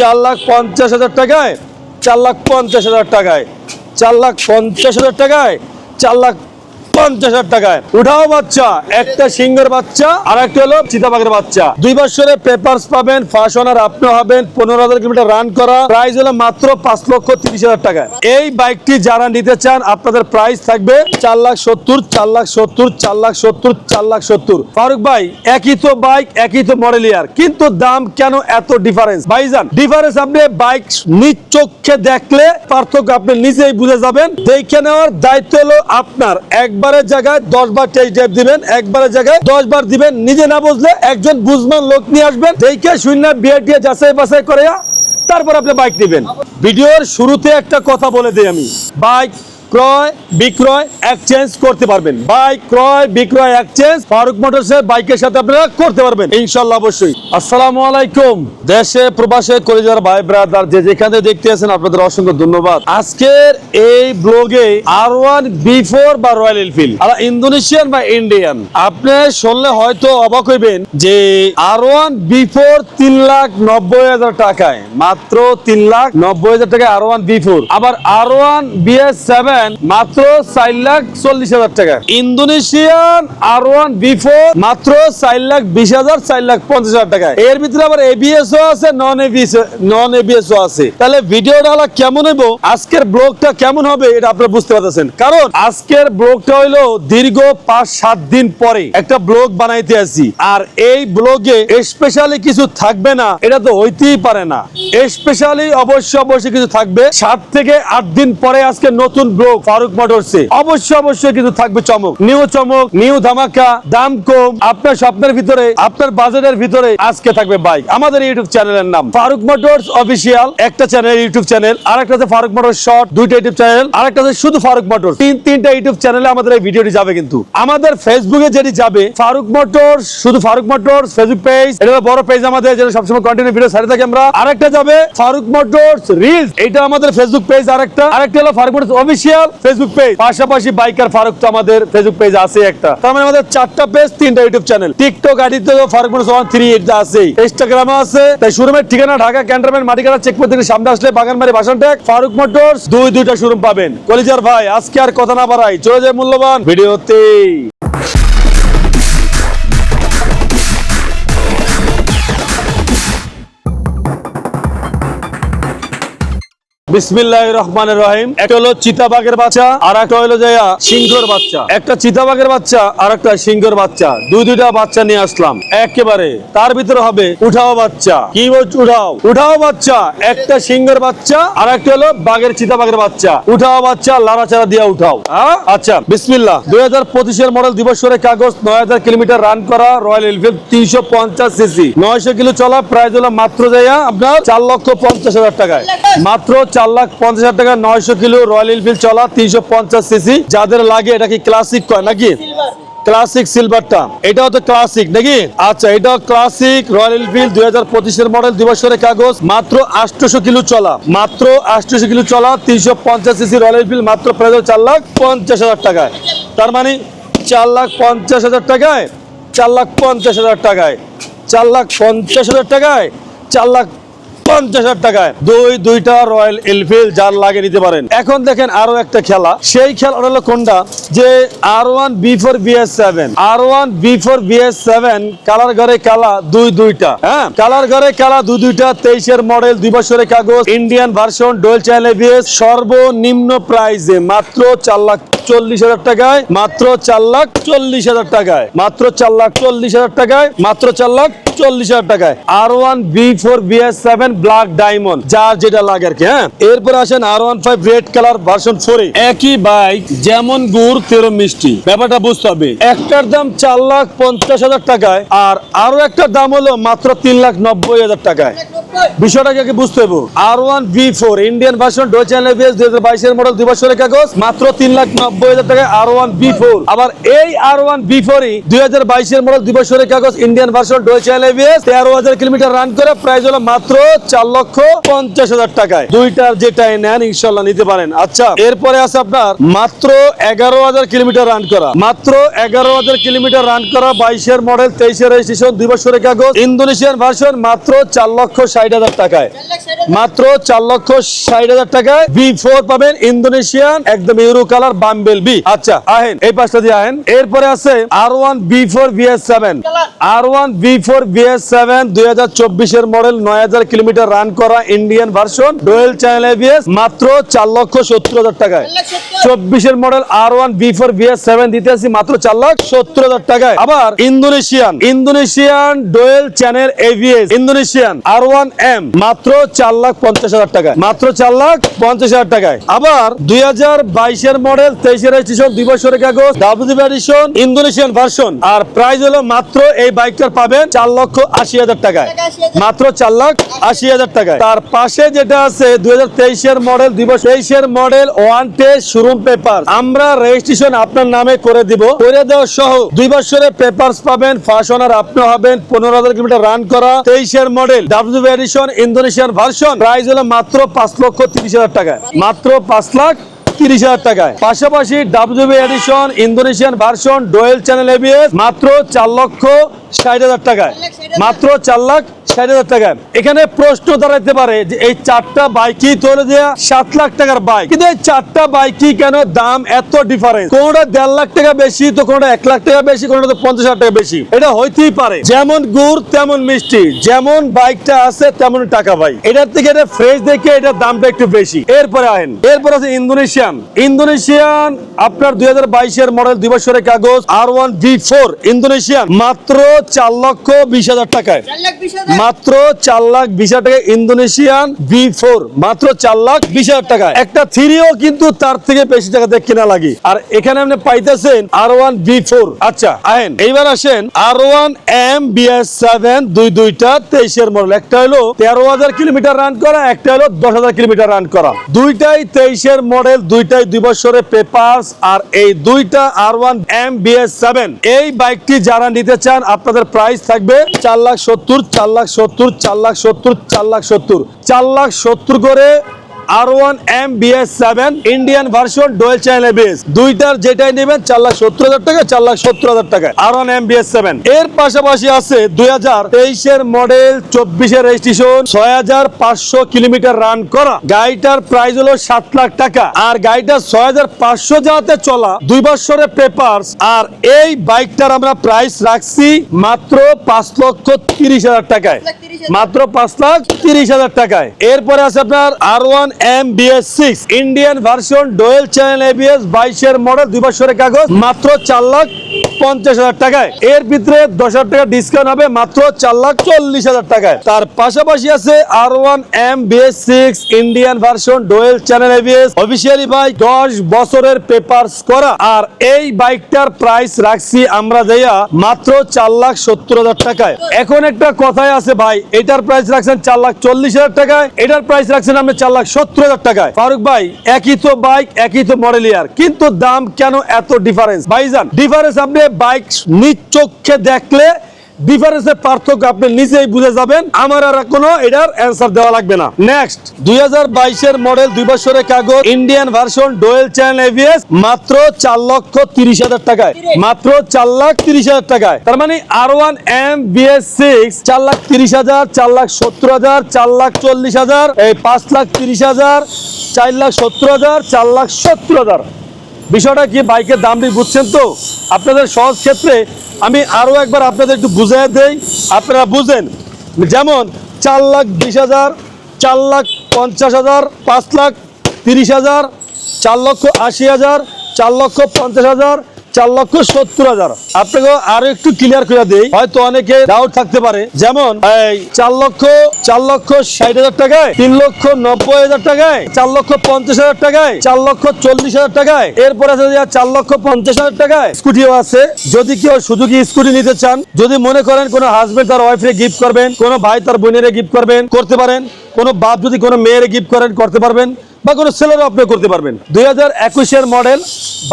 চার লাখ পঞ্চাশ হাজার টাকায়, চার লাখ পঞ্চাশ হাজার টাকায়, চার লাখ পঞ্চাশ হাজার টাকায়, চার লাখ পঞ্চাশ টাকায়। উঠাও বাচ্চা, একটা সিংহের বাচ্চা আর একটা হলো বাচ্চা। দুই বছরে পেপারস পাবেন ফার্স্ট ওনার আপনি হবেন, পনেরো হাজার কিলোমিটার রান করা। প্রাইস হলো মাত্র পাঁচ লক্ষ তিরিশ হাজার টাকায়। এই বাইকটি যারা নিতে চান, আপনাদের প্রাইস থাকবে চার লাখ সত্তর, চার লাখ সত্তর, চার লাখ সত্তর, চার লাখ সত্তর। ফারুক ভাই, একই তো বাইক একই তো মডেল ইয়ার কিন্তু দাম কেন এত ডিফারেন্স ভাইজান ডিফারেন্স আপনি বাইক নিজ চোখে দেখলে পার্থক্য আপনি নিজেই বুঝে যাবেন। দেখে নেওয়ার দায়িত্ব হলো আপনার। একবারের জায়গায় দশ বার টেস্ট ড্রাইভ দিবেন, একবারের জায়গায় দশ বার দিবেন। নিজে না বুঝলে একজন বুঝমান লোক নিয়ে আসবেন, দেখে শূন্য বিয়ে দিয়ে যাচাই বাছাই করে তারপর আপনি বাইক নেবেন। ভিডিওর শুরুতে একটা কথা বলে দিই আমি। বাইক ক্রয়, বিক্রয় এক্সচেঞ্জ করতে পারবেন। বাইক ক্রয়, বিক্রয় এক্সচেঞ্জ ফারুক মোটরসের বাইকের সাথে আপনারা করতে পারবেন। ইনশাল্লাহ অবশ্যই। আসসালামু আলাইকুম। দেশে, প্রবাসে, কলেজার ভাই ব্রাদার যে যেখানে দেখতে আছেন, আপনাদের অসংখ্য ধন্যবাদ। আজকের এই ব্লগে আর ওয়ান বি ফোর বা রয়্যাল এনফিল্ড আর ইন্দোনেশিয়ান বা ইন্ডিয়ান আপনি শুনলে হয়তো অবাক হইবেন যে আর ওয়ান বি ফোর তিন লাখ নব্বই হাজার টাকায়, মাত্র তিন লাখ নব্বই হাজার টাকায় আর ওয়ান বি ফোর আবার R one B S seven মাত্র চার লাখ চল্লিশ হাজার টাকা। Indonesian R one B four মাত্র চার লাখ বিশ হাজার চার লাখ পঞ্চাশ হাজার টাকা। এর ভিতরে আবার এবিএস আছে নন এবিএস নন এবিএস আছে। তাহলে ভিডিওটা কেমন হইব? আজকের ব্লগটা কেমন হবে এটা আপনারা বুঝতে পারতেছেন। কারণ আজকের ব্লগটা হইল দীর্ঘ পাঁচ সাত দিন পরে একটা ব্লগ বানাইতে আসি আর এই ব্লগে স্পেশালি কিছু থাকবে না, এটা তো হইতেই পারে না। স্পেশালি অবশ্যই অবশ্যই কিছু থাকবে। সাত থেকে আট দিন পরে আজকে নতুন ব্লগ ফারুক মোটরসে। অবশ্যই অবশ্যই কিছু থাকবে চমক। নিউ চমক, নিউ ধামাকা, দাম কম, আপনার স্বপ্নের ভিতরে, আপনার বাজেটের ভিতরে আজকে থাকবে বাইক। আমাদের ইউটিউব চ্যানেলের নাম ফারুক মোটরস অফিসিয়াল একটা চ্যানেল ইউটিউব চ্যানেল আর একটা আছে ফারুক মোটর শর্ট, দুইটা ইউটিউব চ্যানেল আর একটা আছে শুধু ফারুক মোটর তিন, তিনটা ইউটিউব চ্যানেলে আমাদের এই ভিডিওটি যাবে কিন্তু। আমাদের ফেসবুকে যেটি যাবে, ফারুক মোটরস, শুধু ফারুক মোটরস ফেসবুক পেজ এটা বড় পেজ আমাদের, যেটা সবসময় কন্টিনিউ ভিডিও সারি থাকি আমরা। আরেকটা যাবে, ফারুক মোটরস রিলস এটা আমাদের ফেসবুক পেজ আরেকটা আরেকটা হলো Faruk motors official Facebook page পাশাপাশি বাইকার ফারুক তো আমাদের ফেসবুক পেজ আছে একটা। তার মানে আমাদের চারটা পেজ তিনটা ইউটিউব চ্যানেল টিকটক আইডিতে Faruk motors one three eight আছে ইনস্টাগ্রামে আছে। তাই শোরুমের ঠিকানা ঢাকা ক্যান্টনমেন্ট, মাটিকাটা চেক থেকে সামনে আসলে বাগানবাড়ি বাসন ট্যাগ ফারুক মোটরস দুই দুইটা শোরুম পাবেন। কলিজার ভাই, আজকে আর কথা না বাড়াই। চলে যায় মূল্যবান ভিডিওতেই। বিসমিল্লাহ রহমান রহিম। একটা হলো চিতাবাগের বাচ্চা আর একটা হলো যে সিংহর বাচ্চা। একটা বাচ্চা আর একটা বাচ্চা। দুই দুইটা বাচ্চা নিয়ে আসলাম। একেবারে তার ভিতরে হবে উঠাও বাচ্চা। একটা বাচ্চা আর একটা বাঘের বাচ্চা। উঠাও বাচ্চা দিয়ে উঠাও। হ্যাঁ? আচ্ছা দুই হাজার পঁচিশের মডেল দিবসের কাগজ নয় হাজার কিলোমিটার রান করা রয়্যাল এনফিল্ড তিনশো পঞ্চাশ সিসি। নয়শো কিলো চলা প্রাইস হলো মাত্র যাইয়া আপনার চার লক্ষ পঞ্চাশ হাজার টাকায়। মাত্র চার লাখ পঞ্চাশ হাজার টাকা নয়শো কিলো রয়্যাল এনফিল্ড চলা তিনশো পঞ্চাশ সিসি। যাদের লাগে এটা কি ক্লাসিক কয় নাকি? ক্লাসিক সিলভারটা এটাও তো ক্লাসিক নাকি? আচ্ছা এটাও ক্লাসিক রয়্যাল এনফিল্ড দুই হাজার পঁচিশের মডেল দিবসের কাগজ মাত্র আটশোশো কিলো চলা। মাত্র আটশোশো কিলো চলা তিনশো পঞ্চাশ সিসি রয়্যাল এনফিল্ড মাত্র প্রায় চার লাখ পঞ্চাশ হাজার টাকায়। তার মানে চার লাখ পঞ্চাশ হাজার টাকায় চার লাখ পঞ্চাশ হাজার টাকায়। চার লাখ পঞ্চাশ হাজার টাকায় চার লাখ পঞ্চাশ হাজার টাকায়। দুই, দুইটা রয়্যাল এনফিল্ড যার লাগে নিতে পারেন। এখন দেখেন আরও একটা খেলা। সেই খেলা হলো কোনটা? যে R one B four BS seven R one B four seven colour ঘরে কালা, দুই, দুইটা। হ্যাঁ? কালার ঘরে কালা, দুই, দুইটা। তেইশের মডেল দুই বছরের কাগজ। Indian version dual channel ABS সর্বনিম্ন প্রাইসে মাত্র চার লাখ চল্লিশ হাজার টাকায়। মাত্র চার লাখ চল্লিশ হাজার টাকায়। মাত্র চার লাখ চল্লিশ হাজার টাকায়। মাত্র চার লাখ চল্লিশ হাজার টাকায়। R one V four BS seven black diamond যার যেটা লাগে আর কি হ্যাঁ? এরপর আসেন R one five red colour version ফোরে একই বাইক যেমন গুড়, তেরো মিষ্টি। ব্যাপারটা বুঝতে হবে, একটার দাম চার লাখ পঞ্চাশ হাজার টাকায় আর আরও একটা দাম হলো মাত্র তিন লাখ নব্বই হাজার টাকায়। বিষয়টাকে কি বুঝতে হবে। R one V four Indian version dual channel BS দুই হাজার বাইশের মডেল দুই বছরের কাগজ, মাত্র তিন লাখ নব্বই হাজার টাকায় আর ওয়ান বি ফোর আবার এই আর ওয়ান বি ফোরই দুই হাজার বাইশের মডেল দুই বছরের কাগজ Indian version dual channel BS তেরো হাজার কিলোমিটার রান করে প্রাইস হলো মাত্র চার লক্ষ পঞ্চাশ হাজার টাকায়। দুইটার যেটাই নেন, ইনশাল্লাহ নিতে পারেন। আচ্ছা এরপরে আছে আপনার মাত্র এগারো হাজার কিলোমিটার রান করা। মাত্র এগারো হাজার কিলোমিটার রান করা বাইশের মডেল তেইশের রেজিস্ট্রেশন দুই বছরের কাগজ, ইন্দোনেশিয়ান ভার্সন মাত্র চার লক্ষ ষাট হাজার টাকায়। মাত্র চার লক্ষ ষাট হাজার টাকায় বি ফোর পাবেন ইন্দোনেশিয়ান, একদম ইউরো কালার বাম্বেল বি আচ্ছা আহেন, এই পাশটা দিয়ে আহেন। এরপরে আছে R one V four BS seven R one V four BS seven দুই হাজার চব্বিশের মডেল নয় হাজার কিলোমিটার রান করা Indian version dual channel ABS মাত্র চার লক্ষ সত্তর হাজার টাকায়। চব্বিশের model R one V four BS seven দিতে আসি মাত্র চার লাখ সত্তর হাজার টাকায়। আবার Indonesian Indonesian dual channel ABS Indonesian R one M মাত্র চার লাখ পঞ্চাশ হাজার টাকায়। মাত্র চার লাখ পঞ্চাশ হাজার টাকায়। আবার দুই হাজার বাইশের মডেল তেইশের রেজিস্ট্রেশন দুই বছরের কাগজ ডাব্লিউ এডিশন ইন্দোনেশিয়ান ভার্সন আর প্রাইস হলো মাত্র এই বাইকটার পাবেন চার লক্ষ আশি হাজার টাকায়। মাত্র চার লাখ আশি হাজার টাকায়। তার পাশে যেটা আছে দুই হাজার তেইশের মডেল দুই বছর তেইশের model one test showroom paper আমরা রেজিস্ট্রেশন আপনার নামে করে দিব। করে দেওয়া সহ দুই বছরের পেপারস পাবেন ফার্স্ট ওনার আপনি হবেন পনেরো হাজার কিলোমিটার রান করা তেইশের model W edition Indonesian version price হলো মাত্র পাঁচ লক্ষ তিরিশ হাজার টাকায়। মাত্র পাঁচ লাখ তিরিশ হাজার টাকায়। পাশাপাশি WB edition Indonesian version dual channel ABS মাত্র চার লক্ষ ষাট হাজার টাকায়। মাত্র চার লাখ ষাট হাজার টাকায়। এখানে প্রশ্ন দাঁড়াইতে পারে যে এই চারটা বাইকই তোলে দেয়া সাত লাখ টাকার বাইক কিন্তু এই চারটা বাইকই কেন দাম এত ডিফারেন্স কোনটা দেড় লাখ টাকা বেশি, তো কোনটা এক লাখ টাকা বেশি, কোনটা তো পঞ্চাশ হাজার টাকা বেশি। এটা হইতেই পারে। যেমন গুড়, তেমন মিষ্টি। যেমন বাইকটা আছে তেমন টাকা ভাই। এটার থেকে এটা ফ্রেশ দেখে এটার দামটা একটু বেশি। এরপরে আহেন। এরপর আছে ইন্দোনেশিয়ান ইন্দোনেশিয়ান আপনার দুই হাজার বাইশের মডেল দুই বছরের কাগজ R one V four Indonesian. মাত্র চার লক্ষ বিশ হাজার টাকায়। মাত্র চার লাখ বিশ হাজার টাকা ইন্দোনেশিয়ান ভি ফোর মাত্র চার লাখ বিশ হাজার টাকায়। একটা থ্রিও কিন্তু তার থেকে বেশি টাকাতে কেনা লাগে। আর এখানে আপনি পাইতেছেন আর ওয়ান ভি ফোর আচ্ছা আহেন এইবার আসেন R one M BS seven দুই দুইটা তেইশের মডেল। একটা হলো তেরো হাজার কিলোমিটার রান করা একটা হলো দশ হাজার কিলোমিটার রান করা। দুইটাই তেইশের মডেল দুইটাই দুই বছরের পেপার আর এই দুইটা R one M BS seven এই বাইকটি যারা নিতে চান, আপনাদের প্রাইস থাকবে চার লাখ সত্তর, চার লাখ সত্তর, চার লাখ সত্তর, চার লাখ সত্তর। চার লাখ সত্তর করে R one M BS seven Indian version dual channel ABS দুইটার যেটাই নেবেন চার লাখ সত্তর হাজার টাকা, চার সত্তর হাজার টাকা। R one M BS seven এর পাশাপাশি আছে দুই হাজার তেইশের মডেল চব্বিশের রেজিস্ট্রেশন ছয় হাজার পাঁচশো কিলোমিটার রান করা। গাড়িটার প্রাইস হলো সাত লাখ টাকা। আর গাড়িটা ছয় হাজার পাঁচশো যাতে চলা দুই বছরের পেপার আর এই বাইকটার আমরা প্রাইস রাখছি মাত্র পাঁচ লক্ষ তিরিশ হাজার টাকায়। মাত্র পাঁচ লাখ তিরিশ হাজার টাকায়। এরপরে আছে আপনার R one M BS six Indian version dual channel ABS বাইশের মডেল দুই বছরের কাগজ, মাত্র চার লাখ পঞ্চাশ হাজার টাকায়। এর ভিতরে দশ হাজার টাকা ডিসকাউন্ট হবে, মাত্র চার লাখ চল্লিশ হাজার টাকায়। তার পাশাপাশি আছে R one M BS six Indian version dual channel ABS officially bike দশ বছরের পেপারস করা। আর এই বাইকটার প্রাইস রাখছি আমরা দেয়া মাত্র চার লাখ সত্তর হাজার টাকায়। এখন একটা কথাই আছে ভাই, এটার প্রাইস রাখছেন চার লাখ চল্লিশ হাজার টাকায়। এটার প্রাইস রাখছেন আপনি চার লাখ সত্তর হাজার টাকায়। ফারুক ভাই, একই তো বাইক একই তো মডেল ইয়ার কিন্তু দাম কেন এত ডিফারেন্স ভাইজান ডিফারেন্স আপনি বাইক নিজ চোখে দেখলে ডিফারেন্সের পার্থক্য আপনি নিজেই বুঝে যাবেন। আমার আর কোনো এটার অ্যান্সার দেওয়া লাগবে না। নেক্সট দুই বাইশের মডেল দুই বছরের কাগজ Indian version dual channel ABS মাত্র চার লক্ষ তিরিশ হাজার টাকায়। মাত্র চার লাখ তিরিশ হাজার টাকায়। তার মানে R one M BS six চার লাখ তিরিশ হাজার, চার লাখ সত্তর হাজার, চার লাখ চল্লিশ হাজার, এই পাঁচ লাখ তিরিশ হাজার, চার লাখ সত্তর হাজার, চার লাখ সত্তর হাজার। বিষয়টা কি বাইকের দাম দিয়ে বুঝছেন তো? আপনাদের সহজ ক্ষেত্রে আমি আরও একবার আপনাদের একটু বুঝিয়ে দেই। আপনারা বুঝেন, যেমন চার লাখ বিশ হাজার, চার লাখ পঞ্চাশ হাজার, পাঁচ লাখ তিরিশ হাজার, চার লক্ষ আশি হাজার, চার লক্ষ পঞ্চাশ হাজার চার লক্ষ সত্তর হাজার। আপনাকে আরও একটু ক্লিয়ার করে দেই, হয়তো অনেকে ডাউট থাকতে পারে। যেমন, এই চার লক্ষ চার লক্ষ ষাট হাজার টাকায়, তিন লক্ষ নব্বই হাজার টাকায়, চার লক্ষ পঞ্চাশ হাজার টাকায়, চার লক্ষ চল্লিশ হাজার টাকায়। এরপরে আছে চার লক্ষ পঞ্চাশ হাজার টাকায় স্কুটিও আছে। যদি কেউ সুযোগী স্কুটি নিতে চান, যদি মনে করেন কোনো হাজবেন্ড তার ওয়াইফে গিফট করবেন, কোনো ভাই তার বোনের গিফট করবেন, করতে পারেন। কোনো বাপ যদি কোনো মেয়ের গিফট করেন, করতে পারবেন। বা কোনো ছেলেরও আপনি করতে পারবেন। দুই হাজার একুশের মডেল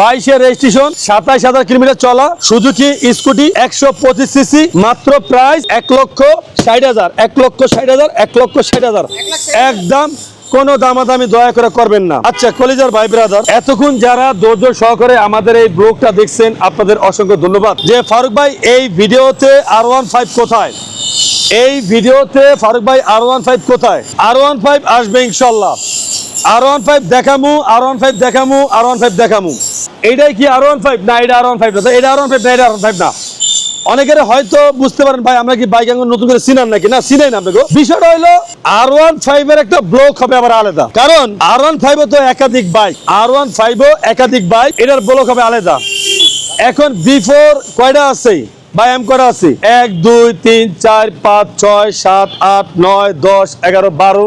বাইশের রেজিস্ট্রেশন, সাতাইশ হাজার কিলোমিটার চলা, সুজুকি স্কুটি একশো পঁচিশ সিসি, মাত্র প্রাইস এক লক্ষ ষাট হাজার, এক লক্ষ ষাট হাজার, এক লক্ষ ষাট হাজার। একদম কোনো দামাদামি দয়া করে করবেন না। আচ্ছা কলিজার ভাই ব্রাদার, এতক্ষণ যারা ধৈর্য সহকারে আমাদের এই ব্লগটা দেখছেন, আপনাদের অসংখ্য ধন্যবাদ। যে ফারুক ভাই, এই ভিডিওতে আর ওয়ান ফাইভ কোথায়? এই ভিডিওতে ফারুক ভাই আর ওয়ান ফাইভ কোথায়? আর ওয়ান ফাইভ আসবে ইনশাল্লাহ। আর ওয়ান ফাইভ দেখামু আর ওয়ান ফাইভ দেখামু আর ওয়ান ফাইভ দেখামু এইটাই কি আর ওয়ান ফাইভ না এটা আর ওয়ান ফাইভ না এটা আর ওয়ান ফাইভ না এটা আর ফাইভ না অনেকের হয়তো বুঝতে পারেন ভাই আমরা কি বাইক এখন নতুন করে চিনান নাকি না চিনাই না আপনাকে বিষয়টা হলো আর ওয়ান ফাইভ এর একটা ব্লক হবে আবার আলাদা কারণ আর ওয়ান ফাইভ তো একাধিক বাইক আর ওয়ান ফাইভ একাধিক বাইক এটার ব্লক হবে আলাদা এখন বিফোর কয়টা আছে বা এম কয়টা আছে এক দুই তিন চার পাঁচ ছয় সাত আট নয় দশ এগারো বারো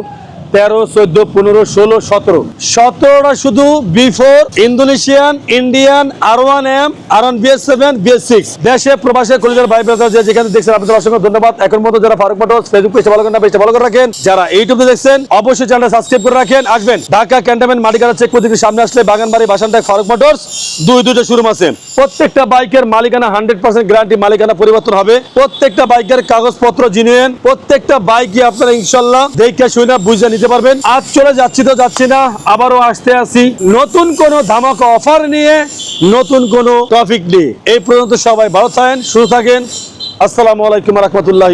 তেরো, চোদ্দ, পনেরো, ষোলো, সতেরো। সতেরোটা শুধু V four Indonesian Indian R one M R one BS seven BS six দেশে, প্রবাসে, কলিজার ভাই যে যেখানে দেখছেন, আপনাদের অসংখ্য ধন্যবাদ। এখন মতো যারা ফারুক মোটরস ফেসবুক পেজে ভালো করেন না পেজটা ভালো করে রাখেন। যারা ইউটিউবে দেখছেন, অবশ্যই চ্যানেলটা সাবস্ক্রাইব করে রাখেন। আসবেন, ঢাকা ক্যান্টনমেন্ট মালিকানা চেক প্রতীকের সামনে আসলে বাগানবাড়ি বাসানটাক ফারুক মোটরস দুই, দুইটা শুরু আছে। প্রত্যেকটা বাইকের মালিকানা হান্ড্রেড পার্সেন্ট গ্যারান্টি মালিকানা পরিবর্তন হবে। প্রত্যেকটা বাইকের কাগজপত্র জিনিয়েন প্রত্যেকটা বাইকই আপনারা ইনশাল্লাহ দেখে শুনে বুঝে নিতে পারবেন। আজ চলে যাচ্ছি তো যাচ্ছি না, আবারও আসতে আসি। নতুন কোন ধামাকা অফার নিয়ে নতুন কোন টপিক নিয়ে। এই পর্যন্ত সবাই ভালো থাকেন শুরু থাকেন। আসসালামু আলাইকুম রহমতুল্লাহ